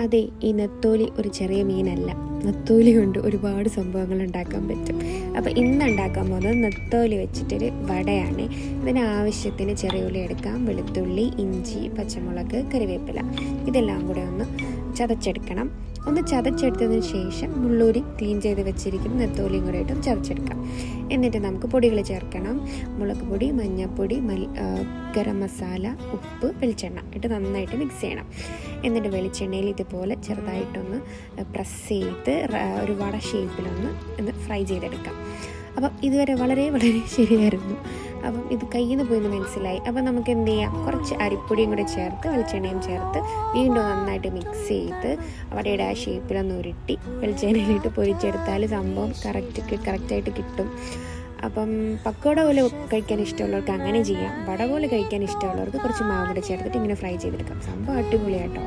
അതെ ഈ നെത്തോലി ഒരു ചെറിയ മീനല്ല. നെത്തോലി കൊണ്ട് ഒരുപാട് സംഭവങ്ങൾ ഉണ്ടാക്കാൻ പറ്റും. അപ്പോൾ ഇന്ന് ഉണ്ടാക്കാൻ പോകുന്നത് നെത്തോലി വെച്ചിട്ടൊരു വടയാണ്. ഇതിന് ആവശ്യത്തിന് ചെറിയ ഉള്ളി എടുക്കാം. വെളുത്തുള്ളി ഇഞ്ചി പച്ചമുളക് കറിവേപ്പില. ഇതെല്ലാം കൂടെ ഒന്ന് ചതച്ചെടുക്കണം. ഒന്ന് ചതച്ചെടുത്തതിന് ശേഷം മുള്ളൂരി ക്ലീൻ ചെയ്ത് വെച്ചിരിക്കുന്ന നെത്തോലിയും കൂടെ ഇട്ടും ചതച്ചെടുക്കാം. എന്നിട്ട് നമുക്ക് പൊടികൾ ചേർക്കണം. മുളക് പൊടി മഞ്ഞൾപ്പൊടി മൽ ഗരം മസാല ഉപ്പ് വെളിച്ചെണ്ണ ഇട്ട് നന്നായിട്ട് മിക്സ് ചെയ്യണം. എന്നിട്ട് വെളിച്ചെണ്ണയിൽ ഇതുപോലെ ചെറുതായിട്ടൊന്ന് പ്രസ് ചെയ്ത് ഒരു വട ഷേപ്പിലൊന്ന് ഫ്രൈ ചെയ്തെടുക്കാം. അപ്പം ഇതുവരെ വളരെ വളരെ ശരിയായിരുന്നു. അപ്പം ഇത് കയ്യിൽ നിന്ന് പോയി മനസ്സിലായി. അപ്പം നമുക്ക് എന്ത് ചെയ്യാം? കുറച്ച് അരിപ്പൊടിയും കൂടെ ചേർത്ത് വെളിച്ചെണ്ണയും ചേർത്ത് വീണ്ടും നന്നായിട്ട് മിക്സ് ചെയ്ത് വടയുടെ ആ ഷേപ്പിലൊന്ന് ഉരുട്ടി വെളിച്ചെണ്ണയിലിട്ട് പൊരിച്ചെടുത്താൽ സംഭവം കറക്റ്റ് കറക്റ്റായിട്ട് കിട്ടും. അപ്പം പക്കോട പോലെ കഴിക്കാൻ ഇഷ്ടമുള്ളവർക്ക് അങ്ങനെ ചെയ്യാം. വട പോലെ കഴിക്കാൻ ഇഷ്ടമുള്ളവർക്ക് കുറച്ച് മാവ് കൂടെ ചേർത്തിട്ട് ഇങ്ങനെ ഫ്രൈ ചെയ്തെടുക്കാം. സംഭവം അടിപൊളിയാട്ടോ.